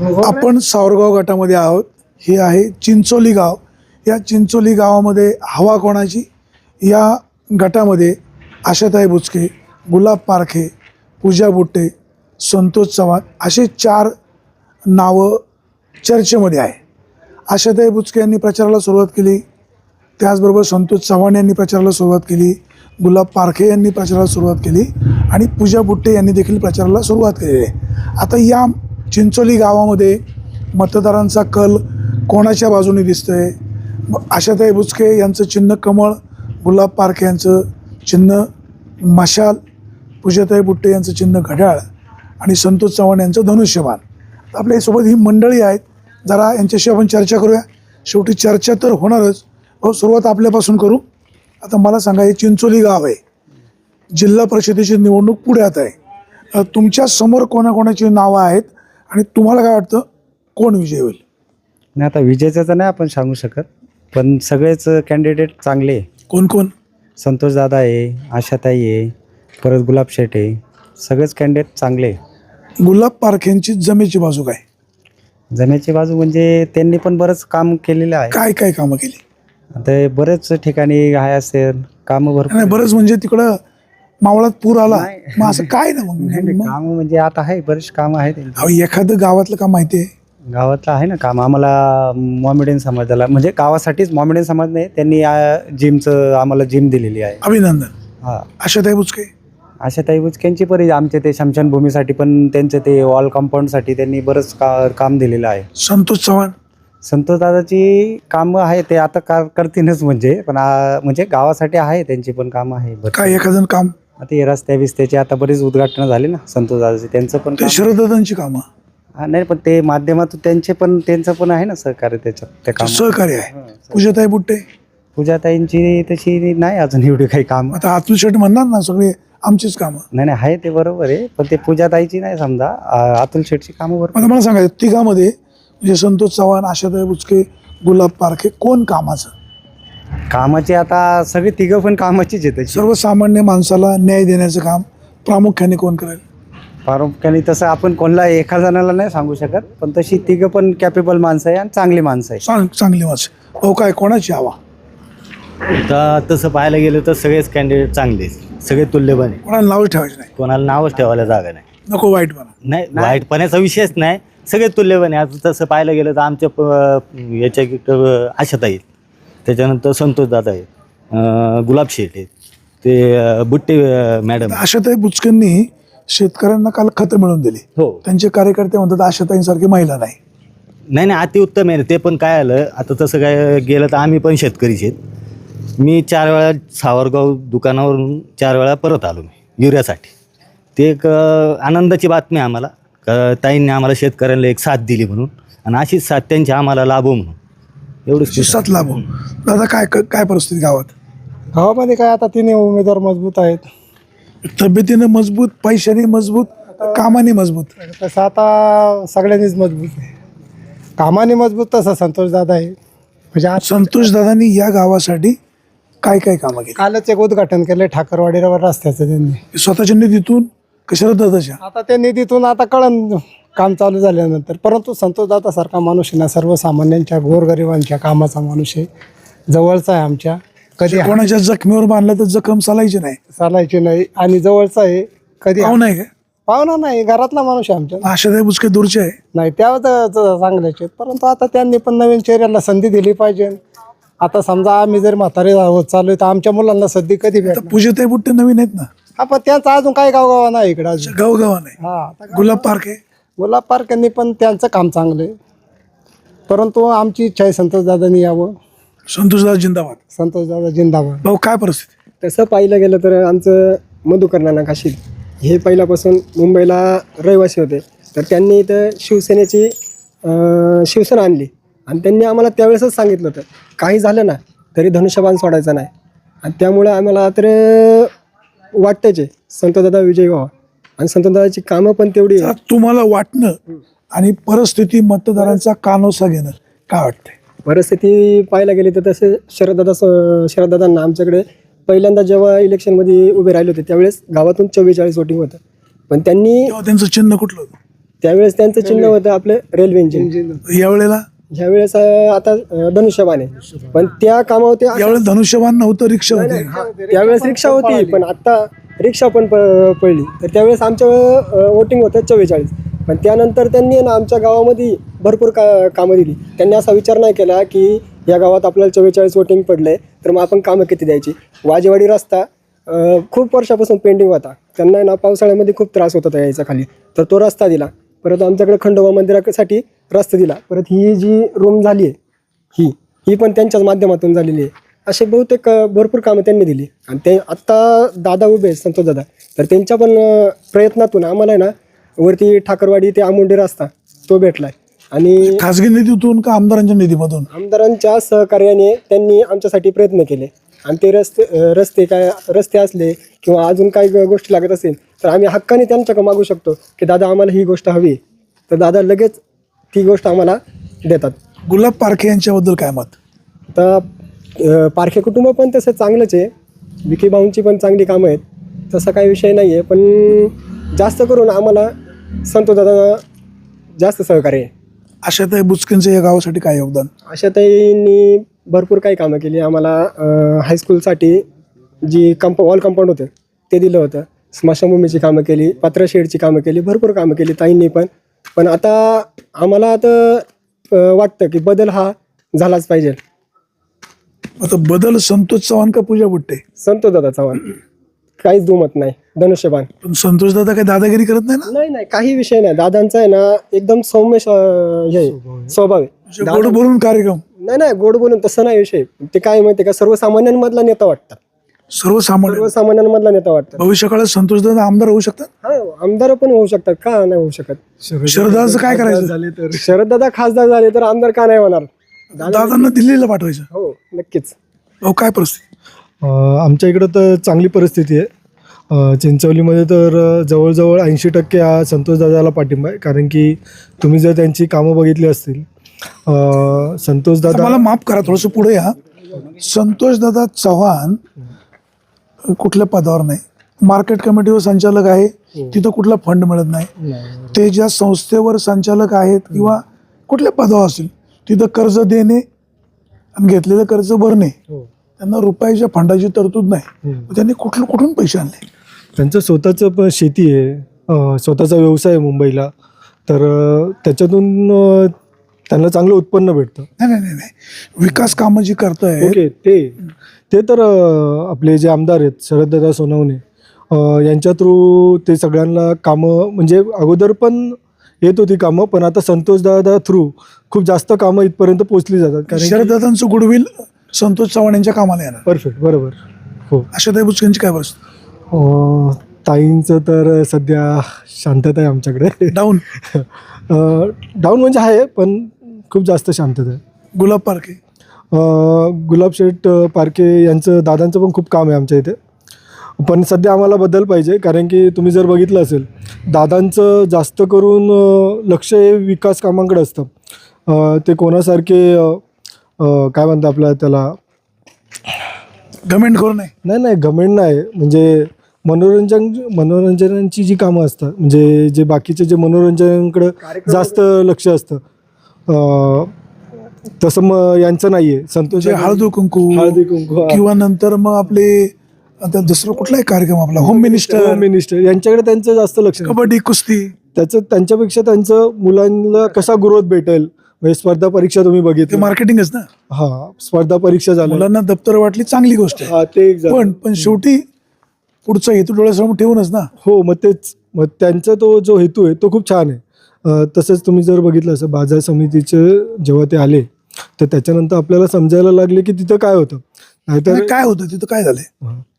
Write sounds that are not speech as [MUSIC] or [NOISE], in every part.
आपण सावरगाव गटामध्ये आहोत. हे आहे चिंचोली गाव. या चिंचोली गावामध्ये हवा कोणाची? या गटामध्ये आशाताई बुचके गुलाब पारखे पूजा बुट्टे संतोष चव्हाण असे चार नावं चर्चेमध्ये आहे. आशाताई बुचके यांनी प्रचाराला सुरुवात केली. त्याचबरोबर संतोष चव्हाण यांनी प्रचाराला सुरुवात केली. गुलाब पारखे यांनी प्रचाराला सुरुवात केली. आणि पूजा बुट्टे यांनी देखील प्रचाराला सुरुवात केलेली आहे. आता या चिंचोली गावामध्ये मतदारांचा कल कोणाच्या बाजूने दिसतो मग आशाताई बुचके यांचं चिन्ह कमळ गुलाब पारखे यांचं चिन्ह मशाल पूजाताई बुट्टे यांचं चिन्ह घड्याळ आणि संतोष चव्हाण यांचं धनुष्यबाण. आपल्यासोबत ही मंडळी आहेत. जरा यांच्याशी आपण चर्चा करूया. शेवटी चर्चा तर होणारच. हो सुरुवात आपल्यापासून करू. आता मला सांगा हे चिंचोली गाव आहे. जिल्हा परिषदेची निवडणूक पुढ्यात आहे. तुमच्यासमोर कोणाकोणाची नावं आहेत? आणि तुम्हाला काय वाटतं कोण विजय होईल? नाही आता विजयचं तर नाही आपण सांगू शकत पण सगळेच कॅन्डिडेट चांगले आहे. कोण कोण? संतोष दादा आहे आशाताई आहे परत गुलाब शेठ आहे. सगळेच कॅन्डिडेट चांगले आहे. गुलाब पारखेंची जमेची बाजू काय? जमेची बाजू म्हणजे त्यांनी पण बरंच काम केलेलं आहे. काय काय कामं केली? आता हे बरेच ठिकाणी आहे असेल कामं भरपूर नाही बरंच म्हणजे तिकडं मावळात पूर आला. मग असं काय ना मग? कामं म्हणजे आता आहे बरेच कामं आहेत. अहो, एखादं गावातलं काम माहिती आहे गावातलं आहे ना काम. आम्हाला मॉमेडियन समाजाला म्हणजे गावासाठीच मॉमेडियन समाज नाही त्यांनी जिमचं आम्हाला जिम दिलेली आहे. अभिनंदन. हा. आशाताई बुचके आशाताई बुचक्यांची परी आमचे ते शमशानभूमीसाठी पण त्यांचं ते वॉल कंपाऊंडसाठी त्यांनी बरंच का काम दिलेलं आहे. संतोष चव्हाण. संतोष दादाची कामं आहे ते आता का करतीलच म्हणजे पण आ, म्हणजे गावासाठी आहे त्यांची पण कामं आहे बरं. काय एखादं काम? आता हे रस्त्या बिस्त्याचे आता बरेच उद्घाटन झाले ना संतोष दादाचे. त्यांचं पण ते काम- शरददादांची कामं. हा, नाही पण ते माध्यमातून त्यांचे पण त्यांचं पण आहे ना सहकार्य त्याच्यात त्या काम सहकार्य आहे. पूजाताई बुट्टे? पूजाताईंची तशी नाही अजून एवढी काही काम. आता अतुल शेठ म्हणणार ना सगळे आमचीच कामं. नाही नाही आहे ते बरोबर आहे पण ते पूजाताईची नाही समजा आ, अतुल शेठची कामं बरोबर आता मला सांगायचं तिघामध्ये म्हणजे संतोष चव्हाण आशाताई बुचके गुलाब पारखे कोण कामाचं? कामाची आता सगळी तिघं पण कामाचीच आहे तशी सर्वसामान्य माणसाला न्याय देण्याचं काम प्रामुख्याने कोण करेल? प्रामुख्याने तसं आपण कोणला एका जणाला नाही सांगू शकत पण तशी तिघं पण कॅपेबल माणसं आहे आणि चांगली माणसं आहे. चांग चांगली माणसं हो काय कोणाची हवा? तर तसं पाहायला गेलं तर सगळेच कॅन्डिडेट चांगले आहेत. सगळे तुल्यबन आहे कोणाला नाव ठेवायचं नाही? कोणाला नावच ठेवायला जागा नाही. नको वाईट म्हणा. नाही वाईटपणाचा विषयच नाही. सगळे तुल्यबन आहे आता तसं पाहायला गेलं तर आमच्या प- याच्या आशात आहेत. त्याच्यानंतर संतोष दादा आहेत गुलाब शेठ आहेत. ते बुट्टे मॅडम आशाताई बुचकेंनी शेतकऱ्यांना काल खतं मिळवून दिली. हो. त्यांचे कार्यकर्ते म्हणतात आशाताईंसारखी महिला नाही. नाही नाही अतिउत्तम आहे ते पण काय आलं आता तसं काय गेलं तर आम्ही पण शेतकरीच आहेत. मी चार वेळा सावरगाव दुकानावरून चार वेळा परत आलो मी युरियासाठी. ते एक आनंदाची बातमी आम्हाला. का ताईंनी आम्हाला शेतकऱ्यांना एक साथ दिली म्हणून. आणि अशीच साथ त्यांची आम्हाला लाभो म्हणून. एवढंच शिस्तात लाभ हो. दादा काय काय परिस्थिती गावात? गावामध्ये काय आता तिन्ही उमेदवार मजबूत आहेत. तब्येतीने मजबूत पैशाने मजबूत कामाने मजबूत? तसं आता सगळ्यांनीच मजबूत आहे. कामाने मजबूत तसं संतोष दादा आहे. म्हणजे आज संतोष दादांनी या गावासाठी काय काय कामं केली? कालच एक उद्घाटन केलं ठाकरवाडीवर रस्त्याचं त्यांनी. स्वतःच्या निधीतून कशाला दादाच्या? आता त्या निधीतून आता कळण काम चालू झाल्यानंतर परंतु संतोष दादा सारखा माणूस आहे ना सर्वसामान्यांच्या गोरगरिबांच्या कामाचा माणूस आहे. जवळचा आहे आमच्या. कधी कोणाच्या जखमीवर बांधलं तर जखम चालायची नाही. चालायची नाही. आणि जवळचा आहे कधी पाहू नाही का? पाहुणा नाही घरातला माणूस आहे आमच्या आशाताई बुचके दूरचे आहे. नाही त्या चांगल्याच आहेत. परंतु आता त्यांनी पण नवीन चेहऱ्याला संधी दिली पाहिजे. आता समजा आम्ही जर म्हातारे होत चालू तर आमच्या मुलांना संधी कधी तर भेटणार? पूजेताई बुट्टे नवीन आहेत ना. हा पण त्यांचं अजून काही गावगावा नाही इकडं अजून. गावगावा नाही. हा आता गुलाब पार्क आहे. गुलाब पार्क यांनी पण त्यांचं काम चांगलं आहे. परंतु आमची इच्छा आहे संतोष दादांनी यावं. संतोषदादा जिंदाबाद. संतोष दादा जिंदाबाद. भाऊ काय परिस्थिती? तसं पाहिलं गेलं तर आमचं मधुकर नाना काशीद हे पहिल्यापासून मुंबईला रहिवासी होते. तर त्यांनी इथं शिवसेनेची अं, शिवसेना आणली. आणि त्यांनी आम्हाला त्यावेळेसच सांगितलं होतं काही झालं ना तरी धनुष्यबाण सोडायचं नाही. आणि त्यामुळं आम्हाला तर वाटतंच आहे संतदादा विजय व्हावा. आणि संतदादाची कामं पण तेवढी. आता तुम्हाला वाटणं आणि परिस्थिती मतदारांचा कानोसा घेणं काय वाटतंय? परिस्थिती पाहायला गेली तर तसे शरददादा स- शरददादांना आमच्याकडे पहिल्यांदा जेव्हा इलेक्शनमध्ये उभे राहिले होते त्यावेळेस गावातून चव्वेचाळीस वोटिंग होतं. पण त्यांनी तेव्हा त्यांचं चिन्ह कुठलं होतं? त्यावेळेस त्यांचं चिन्ह होतं आपलं रेल्वे इंजिन. यावेळेला? ह्यावेळेस अं, आता अं, धनुष्यबाण आहे. पण त्या कामावर ते यावेळेस धनुष्यबाण नव्हतं रिक्षा होती. त्यावेळेस रिक्षा होती पण आता रिक्षा पण प- पडली. तर त्यावेळेस आमच्या वोटिंग होतं चव्वेचाळीस. पण त्यानंतर त्यांनी ना आमच्या गावामध्ये भरपूर का कामं दिली. त्यांनी असा विचार नाही केला की या गावात आपल्याला चव्वेचाळीस वोटिंग पडले तर मग आपण कामं किती द्यायची? वाजेवाडी रस्ता खूप वर्षापासून पेंडिंग होता. त्यांना ना पावसाळ्यामध्ये खूप त्रास होत होता यायचा खाली तर तो रस्ता दिला. परत आमच्याकडे खंडोबा मंदिरासाठी रस्ता दिला. परत ही जी रूम झाली आहे ही ही पण त्यांच्याच माध्यमातून झालेली आहे. असे बहुतेक भरपूर कामं त्यांनी दिली. आणि ते आत्ता दादा उभे आहेत, संतोष दादा. तर त्यांच्या पण प्रयत्नातून आम्हाला आहे ना वरती ठाकरवाडी ते आमुंडी रस्ता तो भेटलाय. आणि खासगी निधीतून का आमदारांच्या निधीमधून? आमदारांच्या सहकार्याने त्यांनी आमच्यासाठी प्रयत्न केले. आणि ते रस्ते रस्ते काय रस्ते असले किंवा अजून काही गोष्टी लागत असेल तर आम्ही हक्काने त्यांच्याकडे मागू शकतो की दादा आम्हाला ही गोष्ट हवी. तर दादा लगेच ती गोष्ट आम्हाला देतात. गुलाब पारखे यांच्याबद्दल काय मत? अ, पारखे कुटुंब पण तसं चांगलंच आहे. विकी भाऊंची पण चांगली कामं आहेत. तसा काही विषय नाही आहे. पण जास्त करून आम्हाला संतो दादा जास्त सहकार्य आहे. आशाताई बुचकेंचं या गावासाठी काय योगदान? आशाताईंनी भरपूर काही कामं केली. आम्हाला अ, हायस्कूलसाठी जी कंप वॉल कंपाऊंड होतं ते दिलं होतं. स्मशानभूमीची कामं केली पात्रशेडची कामं केली भरपूर कामं केली ताईंनी पण. पण आता आम्हाला आता अ, वाटतं की बदल हा झालाच पाहिजे. आता बदल संतोष चव्हाण का पूजा बुट्टे संतो दादा चव्हाण. काहीच दुमत नाही. धनुष्यबाण. पण संतोष दादा काही दादागिरी करत नाही ना? नाही नाही काही विषय नाही. दादांचा आहे ना एकदम सौम्य स- हे आहे, स्वभाव आहे. म्हणजे गोड बोलून कार्यक्रम. नाही नाही गोड बोलून तसं नाही विषय. ते काय माहिती का सर्वसामान्यांमधला नेता वाटतात. सर्वसामान्य. सर्वसामान्यांमधला नेता वाटतात. भविष्य काळात संतोष दादा आमदार होऊ शकतात? हा आमदार पण होऊ शकतात. का नाही होऊ शकत? शरदाचं काय करायचं? शरद दादा खासदार झाले तर आमदार का नाही होणार? दादांना दिल्लीला पाठवायचं. हो नक्कीच. अहो काय परिस्थिती? अ, आमच्या इकडं तर चांगली परिस्थिती आहे. चिंचवलीमध्ये तर जवळजवळ ऐंशी टक्के हा संतोषदादाला पाठिंबा आहे. कारण की तुम्ही जर त्यांची कामं बघितली असतील संतोषदादा मला माफ करा थोडस पुढे या. संतोष दादा चव्हाण कुठल्या पदावर नाही. मार्केट कमिटीवर संचालक आहे. तिथं कुठला फंड मिळत नाही. ते ज्या संस्थेवर संचालक आहेत किंवा कुठल्या पदावर असतील तिथं कर्ज देणे आणि घेतलेलं कर्ज भरणे त्यांना रुपयाच्या फंडाची तरतूद नाही. त्यांनी कुठलं कुठून पैसे आणले? त्यांचं स्वतःचं पण शेती आहे. स्वतःचा व्यवसाय आहे मुंबईला. तर त्याच्यातून त्यांना चांगलं उत्पन्न भेटतं. नाही नाही नाही विकास कामं जी करतायत. ओके ते. ते तर आपले जे आमदार आहेत शरददादा सोनवणे यांच्या थ्रू ते सगळ्यांना कामं म्हणजे अगोदर पण येत होती कामं पण आता संतोषदादा थ्रू खूप जास्त कामं इथपर्यंत पोहोचली जातात. कारण शरददादांचं गुडविल संतोष चव्हाण यांच्या कामाला येणार. परफेक्ट बरोबर. हो. आशाताई बुचकेंची काय अ, ताईंचं तर सध्या शांतता आहे आमच्याकडे. डाऊन डाऊन [LAUGHS] म्हणजे आहे पण खूप जास्त शांतता आहे. गुलाब पारखे. अ, गुलाब शेठ अ, पारखे यांचं दादांचं पण खूप काम आहे आमच्या इथे. पण सध्या आम्हाला बदल पाहिजे कारण की तुम्ही जर बघितलं असेल दादांचं जास्त करून लक्ष हे विकास कामांकडे असतं. ते कोणासारखे काय म्हणतात आपल्या त्याला? गमेंट करू नये नाही नाही घमेंड नाही. म्हणजे मनोरंजन मनोरंजनाची जी कामं असतात म्हणजे जे बाकीचे जे मनोरंजनाकडं जास्त लक्ष असतं. तसं मग यांचं नाही आहे संतोष हळदू कुंकू हळदी कुंकू. किंवा नंतर मग आपले आता दुसरा कुठलाही कार्यक्रम आपला होम मिनिस्टर होम मिनिस्टर यांच्याकडे त्यांचं जास्त लक्ष नाही. कबड्डी कुस्ती. त्याचं त्यांच्यापेक्षा त्यांचं मुलांना कसा ग्रोथ भेटेल? म्हणजे स्पर्धा परीक्षा तुम्ही ते बघितली मार्केटिंगच ना? हा स्पर्धा परीक्षा झाल्या. मुलांना दप्तर वाटली चांगली गोष्ट आहे. हा ते एक झालं. पण पण शेवटी पुढचा हेतू डोळ्यासमोर ठेवूनच ना? हो मग तेच मग त्यांचा तो जो हेतू आहे तो खूप छान आहे. अं, तसंच तुम्ही जर बघितलं असं बाजार समितीचे जेव्हा ते आले तर त्याच्यानंतर आपल्याला समजायला लागले की तिथं काय होतं? नाहीतर काय होतं? तिथं काय झालंय?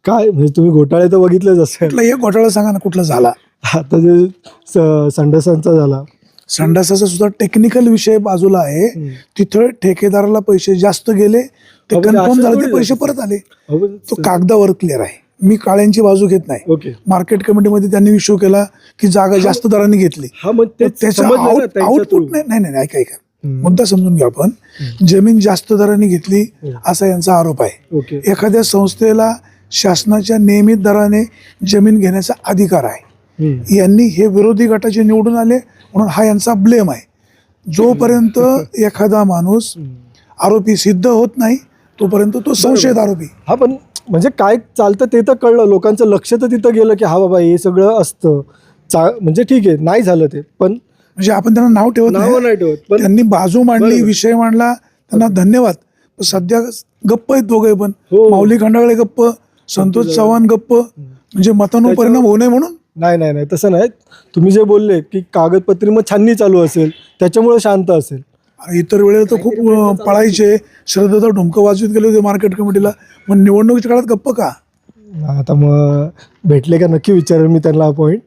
काय? म्हणजे तुम्ही घोटाळे तर बघितलेच असेल. कुठला? एक घोटाळा सांगा ना कुठला झाला? आता जे स- संडासांचा झाला. संडासाचा सुद्धा टेक्निकल विषय बाजूला आहे. तिथं ठेकेदाराला पैसे जास्त गेले. ते अहो, म्हणजे कन्फर्म असं झाले ते थोडी पैसे परत आले. अहो, तो कागदावर क्लिअर आहे. मी काळ्यांची बाजू घेत नाही. ओके. मार्केट कमिटीमध्ये त्यांनी इश्यू केला की जागा जास्त दराने घेतली. हा मग ते त्याचं समजलं ना आउट- त्यांच्या आउटपुट through. नाही नाही नाही ऐका ऐका. मुद्दा समजून घ्या आपण. जमीन जास्त दराने घेतली असा यांचा आरोप आहे. ओके. एखाद्या संस्थेला शासनाच्या नियमित दराने जमीन घेण्याचा अधिकार आहे. यांनी हे विरोधी गटाचे निवडून आले म्हणून हा यांचा ब्लेम आहे. जोपर्यंत एखादा माणूस आरोपी सिद्ध होत नाही तोपर्यंत तो संशयित आरोपी. हा पण म्हणजे काय चालतं ते तर कळलं. लोकांचं लक्ष तर तिथं गेलं की हा बाबा हे सगळं असतं. चा म्हणजे ठीक आहे नाही झालं ते पण म्हणजे आपण त्यांना नाव ठेवत नाही. ठेवत त्यांनी बाजू मांडली. विषय मांडला त्यांना धन्यवाद. सध्या गप्प आहेत दोघे पण. हो. माऊली खंडागळे गप्प संतोष चव्हाण गप्प म्हणजे मतांवर परिणाम होऊ नये म्हणून? नाही नाही नाही. तसं नाही. तुम्ही जे बोलले की कागदपत्री मग छाननी चालू असेल त्याच्यामुळे शांत असेल. इतर वेळेला तर खूप पळायचे. श्रद्धा ढुमकं वाजवीत गेले होते मार्केट कमिटीला मग निवडणुकीच्या काळात गप्प का? आता मग भेटले का नक्की विचारेल मी त्यांना पॉईंट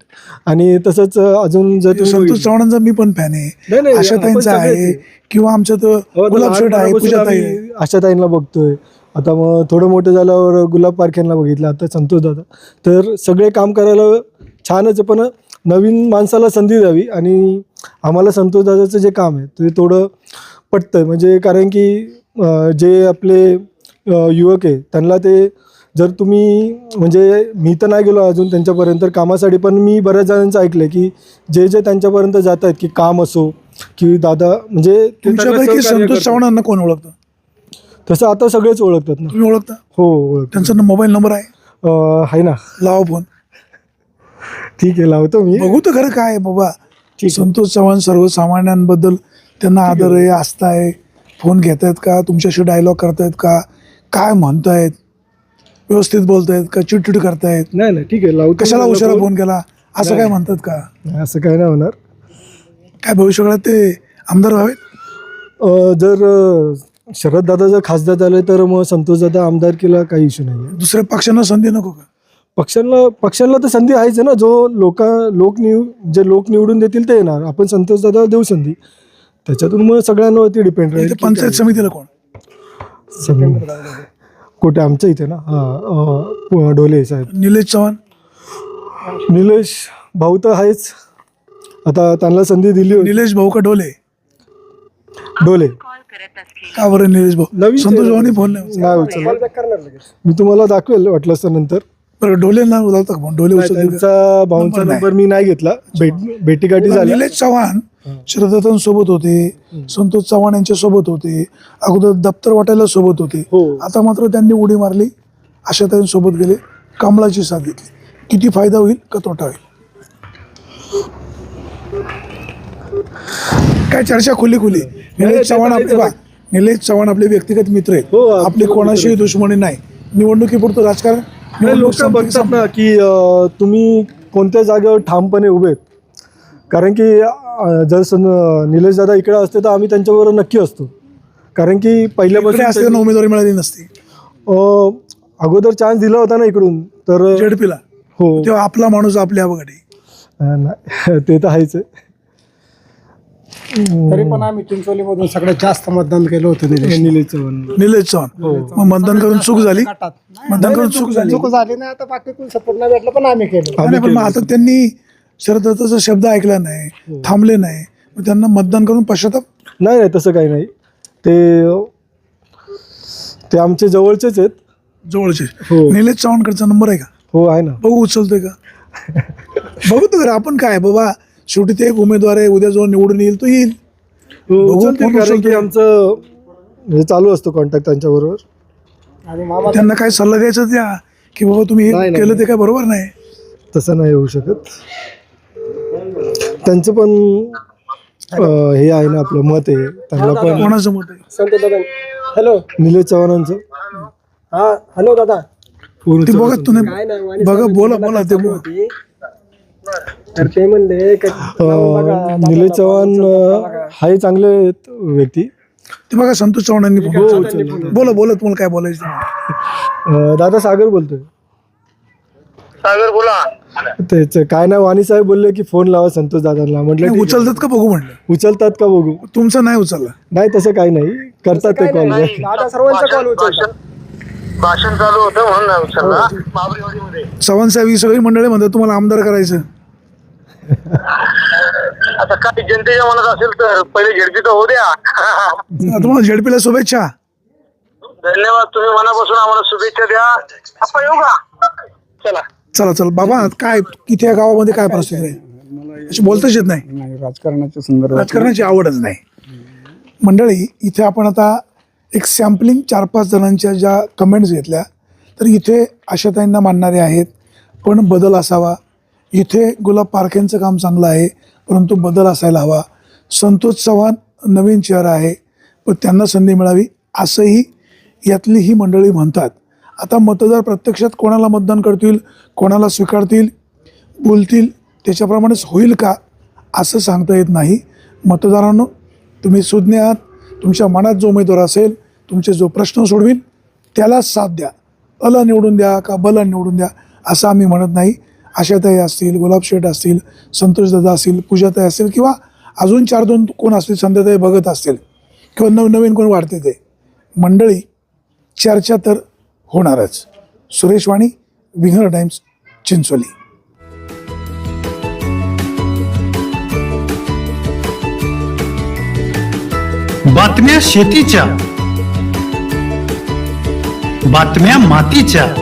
आणि तसंच अजून जर संतोष चव्हाणांचा मी पण फॅन आहे. आशाताईंचा आहे. किंवा आमच्या तर हो, आता गुलाब आहे आहे आम्ही आशाताईंना बघतोय. आता मग थोडं मोठं झाल्यावर गुलाब पारख्यांना बघितलं आता संतोष दादा. तर सगळे काम करायला छानच आहे, पण नवीन माणसाला संधी द्यावी आणि आम्हाला संतोष दादाचं जे काम आहे ते थोडं पटतंय. म्हणजे कारण की जे आपले युवक आहे त्यांना ते जर तुम्ही म्हणजे मी तर नाही गेलो अजून त्यांच्यापर्यंत तर कामासाठी पण मी बऱ्याच जणांचं ऐकलं की जे जे त्यांच्यापर्यंत जात आहेत की काम असो की दादा म्हणजे संतोष. चव्हाणांना कोण ओळखतं? तसं आता सगळेच ओळखतात ना. तुम्ही ओळखता? हो ओळखतात त्यांचा मोबाईल नंबर आहे? आहे ना. लावा फोन ठीक आहे लावतो मी. बघू तर खरं काय आहे बाबा. संतोष चव्हाण सर्वसामान्यांबद्दल त्यांना आदर आहे आस्था आहे. फोन घेत आहेत का? तुमच्याशी डायलॉग करतायत का? काय म्हणतायत? व्यवस्थित बोलतायत का? चिडचिड करतायत? नाही नाही ठीक आहे लावतो. कशाला मी उशिरा त्याला फोन केला? असं काय म्हणतात का? नाही, असं काय नाही होणार. काय भविष्यकाळात ते आमदार व्हावेत? अं, जर अं, शरद दादा जर खासदार झाले तर मग संतोष दादा आमदार केला काही इश्यू नाही आहे दुसऱ्या पक्षांना संधी नको का? पक्षांना पक्षांना तर संधी आहेच आहे ना. जो लोक लोक निव जे लोक निवडून देतील ते येणार. आपण संतोष दादा देऊ संधी. त्याच्यातून मग सगळ्यांवरती डिपेंड राहील इथे पंचायत समितीला कोण? काय. सगळं- कुठे? आमच्या इथे ना. हां डोले साहेब. निलेश चव्हाण? निलेश भाऊ तर आहेच. आता त्यांना संधी दिली होती. निलेश भाऊ का डोले डोले का बरं निलेश भाऊ? नवीन संतोष भाऊनी फोन नाही उचलला. नाही उचलला मी तुम्हाला दाखवेल वाटलं असतं नंतर. बरं डोले ना उचलता का फोन? डोले नाही, उचलतील का? त्यांचा भाऊंचा नंबर मी नाही घेतला. भेट भेटीगाठी झाली. निलेश चव्हाण शरदत्तां सोबत होते. संतोष चव्हाण यांच्या सोबत होते. अगोदर दप्तर वाटायला सोबत होते. हो. आता मात्र त्यांनी उडी मारली. आशाताईंसोबत गेले. कमळाची साथ घेतली. किती फायदा होईल का तोटा होईल? काय चर्चा खुली खुली निलेश चव्हाण आपले बा निलेश चव्हाण आपले व्यक्तिगत मित्र आहेत. हो, आपली कोणाशीही दुश्मनी नाही. निवडणुकीपुरतं राजकारण निवडणूक लोक संपली की बघतात ना की अं, तुम्ही कोणत्या जागेवर ठामपणे उभे आहेत. कारण की अं, जर सं निलेश दादा इकडे असते तर आम्ही त्यांच्याबरोबर नक्की असतो. कारण की इकडे पहिल्यापासून असताना त्यांनी- उमेदवारी मिळाली नसती. अं, अगोदर चान्स दिला होता ना इकडून तर जेडपीला. हो. तेव्हा आपला माणूस आपल्या अं, नाही [LAUGHS] ते तर आहेच आहे. तरी पण आम्ही चिंचोलीमधून सगळ्यात जास्त मतदान केलं होतं निलेश. निलेश चव्हाण. निलेश चव्हाण. मग मतदान करून चूक झाली? मतदान करून चूक झाली. चूक झाली नाही आता बाकी कोण सपोर्ट नाही भेटलं पण आम्ही केलं. नाही, पण मग आता त्यांनी शरदत्ताचा शब्द ऐकला नाही थांबले नाही. मग त्यांना मतदान करून पश्चाताप? नाही नाही तसं काही नाही. ते ते आमचे जवळचेच आहेत. जवळचे. हो. निलेश चव्हाणकडचा नंबर आहे का? हो आहे ना. बघू उचलतोय का? [LAUGHS] बघू तर आपण काय बाबा? शेवटी ते एक उमेदवार आहे उद्या जो निवडून येईल तो येईल. हो, की. आमचं हे चालू असतो कॉन्टॅक्ट त्यांच्याबरोबर. आणि मामा त्यांना काय सल्ला द्यायचा द्या की बाबा तुम्ही नाही, हे नाही, केलं ते काय बरोबर नाही. तसं नाही होऊ शकत. त्यांचं पण अं, हे आहे ना आपलं मत आहे. त्यांना पण कोणाचं मत आहे? संत दादा. हॅलो. निलेश चव्हाणांचं. हा हॅलो दादा. ते बघा. तुम्ही काय नाही वाणी बघा बोला बोला ते चालू बोला. होती. तर ते म्हणले का- लावून बघा, अं, दादा निलेश दादा चव्हाण अं, बघा. हाही चांगले आहेत व्यक्ती. ते बघा संतोष चव्हाणांनी फोन हो. बोला बोला तुम्हाला काय बोलायचं ते. अं, दादा सागर बोलतोय. सागर बोला. तेच काय नाही वाणी साहेब बोलले की फोन लावा संतोष दादांना. म्हटलं नाही, ठीक आहे. उचलतात का बघू म्हणलं? उचलतात का बघू? तुमचा नाही उचलला. नाही तसं काही नाही. करतात ते कॉल नाही. दादा सर्वांचा कॉल भाषण- उचलतात. भाषण- भाषण चालू होतं म्हणून नाही उचलला. बाबरीवाडीमध्ये चव्हाण साहेब ही सगळी मंडळी म्हणतात तुम्हाला आमदार करायचं. आता काय जनतेच्या मनात असेल तर पहिले झेडपी तर होऊ द्या. तुम्हाला झेडपीला शुभेच्छा. धन्यवाद तुम्ही मनापासून आम्हाला शुभेच्छा द्या. आपण येऊ का? चला. चला चला. बाबा काय किती या गावामध्ये काय परिस्थिती आहे? अशी बोलताच येत नाही. नाही राजकारणाच्या संदर्भात राजकारणाची आवडच नाही. मंडळी इथे आपण आता एक सॅम्पलिंग चार पाच जणांच्या ज्या कमेंट्स घेतल्या तर इथे आशाताईंना मानणारे आहेत पण बदल असावा. इथे गुलाब पारखेंचं काम चांगलं आहे परंतु बदल असायला हवा. संतोष चव्हाण नवीन चेहरा आहे पण त्यांना संधी मिळावी असंही यातली ही मंडळी म्हणतात. आता मतदार प्रत्यक्षात कोणाला मतदान करतील कोणाला स्वीकारतील बोलतील त्याच्याप्रमाणेच होईल का असं सांगता येत नाही. मतदारांनो तुम्ही सुज्ञ आहात तुमच्या मनात जो उमेदवार असेल तुमचे जो प्रश्न सोडवील त्याला साथ द्या. अला निवडून द्या का बला निवडून द्या असं आम्ही म्हणत नाही. आशाताई असतील गुलाब शेठ असतील संतोषदादा असतील पूजाताई असतील किंवा अजून चार दोन कोण असतील संध्याताई बघत असतील किंवा नवनवीन कोण वाढते ते मंडळी चर्चा तर होणारच. सुरेश वाणी विंगर टाइम्स चिंचोली. बातम्या शेतीच्या बातम्या मातीच्या.